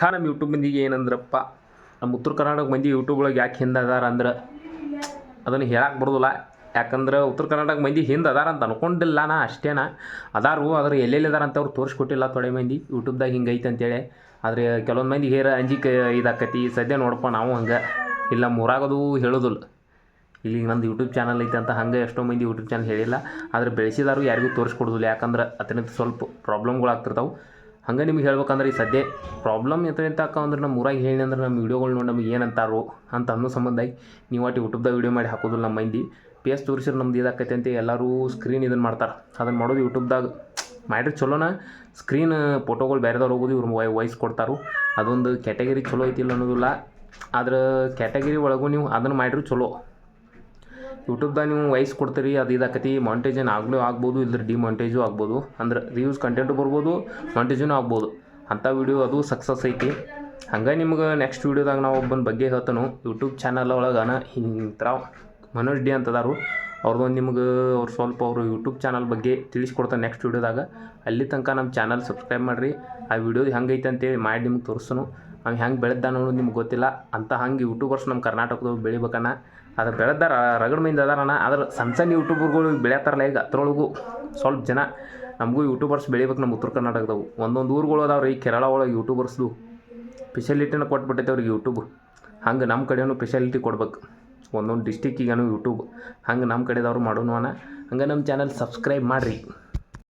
ಅದ್ಕ ನಮ್ಮ ಯೂಟ್ಯೂಬ್ ಮಂದಿಗೆ ಏನಂದ್ರಪ್ಪ? ನಮ್ಮ ಉತ್ತರ ಕರ್ನಾಟಕ ಮಂದಿ ಯೂಟ್ಯೂಬ್ ಒಳಗೆ ಯಾಕೆ ಹಿಂದೆ ಅದಾರ ಅಂದ್ರೆ ಅದನ್ನು ಹೇಳಕ್ಕೆ ಬರೋದಿಲ್ಲ. ಯಾಕಂದ್ರೆ ಉತ್ತರ ಕರ್ನಾಟಕ ಮಂದಿ ಹಿಂದೆ ಅದಾರ ಅಂತ ಅನ್ಕೊಂಡಿಲ್ಲ ನಾ ಅಷ್ಟೇನ. ಅದಾರು, ಆದ್ರೆ ಎಲ್ಲೆಲ್ಲಿ ಅದಾರ ಅಂತ ಅವ್ರು ತೋರಿಸ್ಕೊಟ್ಟಿಲ್ಲ ತೊಡೆ ಮಂದಿ. ಯೂಟ್ಯೂಬ್ದಾಗ ಹಿಂಗೆ ಐತೆ ಅಂತೇಳಿ. ಆದರೆ ಕೆಲವೊಂದು ಮಂದಿ ಹೇರ ಅಂಜಿಕ ಇದಾಕತಿ. ಸದ್ಯ ನೋಡಪ್ಪ ನಾವು ಹಂಗೆ. ಇಲ್ಲ ಮೂರಾಗದು ಹೇಳೋದಿಲ್ಲ. ಇಲ್ಲಿ ನಂದು ಯೂಟ್ಯೂಬ್ ಚಾನಲ್ ಐತೆ ಅಂತ ಹಂಗೆ ಎಷ್ಟೋ ಮಂದಿ ಯೂಟ್ಯೂಬ್ ಚಾನಲ್ ಹೇಳಿಲ್ಲ. ಆದರೆ ಬೆಳೆಸಿದಾರು ಯಾರಿಗೂ ತೋರಿಸ್ಕೊಡೋದಿಲ್ಲ. ಯಾಕಂದ್ರೆ ಅದರಿಂದ ಸ್ವಲ್ಪ ಪ್ರಾಬ್ಲಮ್ಗಳು ಆಗ್ತಿರ್ತಾವೆ ಹಂಗೆ ನಿಮ್ಗೆ ಹೇಳ್ಬೇಕಂದ್ರೆ ಈ ಸದ್ಯ ಪ್ರಾಬ್ಲಮ್ ಎಂತ ಅಂದ್ರೆ ನಮ್ಮ ಊರಾಗ ಹೇಳಿ ಅಂದ್ರೆ ನಮ್ಮ ವೀಡಿಯೋಗಳು ನೋಡಿ ನಮಗೆ ಅಂತಾರೋ ಅಂತ ಅನ್ನೋ ಸಂಬಂಧಾಗಿ ನೀವು ಒಟ್ಟು ಯೂಟ್ಯೂಬ್ದಾಗ ವೀಡಿಯೋ ಮಾಡಿ ಹಾಕೋದಿಲ್ಲ ನಮ್ಮ ಮಂದಿ. ಪೇಸ್ ತೋರಿಸಿದ್ರೆ ನಮ್ದು ಇದಾಕೈತೆ ಅಂತ ಎಲ್ಲರೂ ಸ್ಕ್ರೀನ್ ಇದನ್ನು ಮಾಡ್ತಾರೆ. ಅದನ್ನು ಮಾಡೋದು ಯೂಟ್ಯೂಬ್ದಾಗ ಮಾಡಿದ್ರೆ ಚಲೋನ. ಸ್ಕ್ರೀನ್ ಫೋಟೋಗಳು ಬೇರೆದವ್ರು ಹೋಗೋದು ಇವ್ರು ವೈ ವಾಯ್ಸ್ ಕೊಡ್ತಾರೋ. ಅದೊಂದು ಕ್ಯಾಟಗರಿ ಚಲೋ ಐತಿಲ್ಲ ಅನ್ನೋದಿಲ್ಲ. ಆದ್ರೆ ಕ್ಯಾಟಗರಿ ಒಳಗೂ ನೀವು ಅದನ್ನು ಮಾಡಿರಿ ಚಲೋ. ಯೂಟ್ಯೂಬ್ದಾಗ ನೀವು ವಾಯ್ಸ್ ಕೊಡ್ತೀರಿ, ಅದು ಇದಾಕತಿ. ಮಾಂಟೇಜನ್ ಆಗಲೂ ಆಗ್ಬೋದು ಇಲ್ಲದ್ರೆ ಡಿಮಾಂಟೇಜು ಆಗ್ಬೋದು. ಅಂದ್ರೆ ರಿವ್ಯೂಸ್ ಕಂಟೆಂಟು ಬರ್ಬೋದು ಮಾಂಟೇಜನು ಆಗ್ಬೋದು. ಅಂಥ ವೀಡಿಯೋ ಅದು ಸಕ್ಸಸ್ ಐತಿ. ಹಂಗೆ ನಿಮ್ಗೆ ನೆಕ್ಸ್ಟ್ ವೀಡಿಯೋದಾಗ ನಾವು ಒಬ್ಬನ ಬಗ್ಗೆ ಹೇಳ್ತಾನು. ಯೂಟ್ಯೂಬ್ ಚಾನಲ್ ಒಳಗನ ಹಿಂಗೆ ಮನೋಜ್ ಡಿ ಅಂತದಾರು. ಅವ್ರದ್ದೊಂದು ನಿಮ್ಗೆ ಅವ್ರು ಸ್ವಲ್ಪ ಅವರು ಯೂಟ್ಯೂಬ್ ಚಾನಲ್ ಬಗ್ಗೆ ತಿಳಿಸ್ಕೊಡ್ತಾರೆ ನೆಕ್ಸ್ಟ್ ವೀಡಿಯೋದಾಗ ಅಲ್ಲಿ ತನಕ ನಮ್ಮ ಚಾನಲ್ ಸಬ್ಸ್ಕ್ರೈಬ್ ಮಾಡಿರಿ. ಆ ವಿಡಿಯೋದು ಹೆಂಗೈತೆ ಅಂತೇಳಿ ಮಾಡಿ ನಿಮ್ಗೆ ತೋರಿಸ್ತನು ಅವ್ನು ಹೆಂಗೆ ಬೆಳೆದಾನ ಅನ್ನೋದು ನಿಮ್ಗೆ ಗೊತ್ತಿಲ್ಲ. ಅಂತ ಹಂಗೆ ಯೂಟ್ಯೂಬರ್ಸ್ ನಮ್ಮ ಕರ್ನಾಟಕದವ್ರು ಬೆಳಿಬೇಕಣ್ಣ. ಅದು ಬೆಳೆದ ರಗಡ ಮೈಂದ ಅದಾರಣ್ಣ ಆದ್ರೆ ಸಣ್ಣ ಸಣ್ಣ ಯೂಟ್ಯೂಬರ್ಗಳು ಬೆಳೆಯತ್ತಾರಲ್ಲ ಈಗ ಅದ್ರೊಳಗೂ ಸ್ವಲ್ಪ ಜನ. ನಮಗೂ ಯೂಟ್ಯೂಬರ್ಸ್ ಬೆಳಿಬೇಕು ನಮ್ಮ ಉತ್ತರ ಕರ್ನಾಟಕದವು. ಒಂದೊಂದು ಊರುಗಳು ಅದಾವ್ರಿ ಕೇರಳ ಒಳಗೆ ಯೂಟ್ಯೂಬರ್ಸ್ದು ಸ್ಪೆಷಾಲಿಟಿನ ಕೊಟ್ಬಿಟ್ಟೈತೆ ಅವ್ರಿಗೆ ಯೂಟ್ಯೂಬ್ ಹಂಗೆ ನಮ್ಮ ಕಡೆಯೂ ಸ್ಪೆಷಾಲಿಟಿ ಕೊಡ್ಬೇಕು. ಒಂದೊಂದು ಡಿಸ್ಟಿಕ್ಕಿಗೇನು ಯೂಟ್ಯೂಬ್ ಹಂಗೆ ನಮ್ಮ ಕಡೆದವ್ರು ಮಾಡೋಣ ಹಂಗೆ ನಮ್ಮ ಚಾನಲ್ ಸಬ್ಸ್ಕ್ರೈಬ್ ಮಾಡಿರಿ.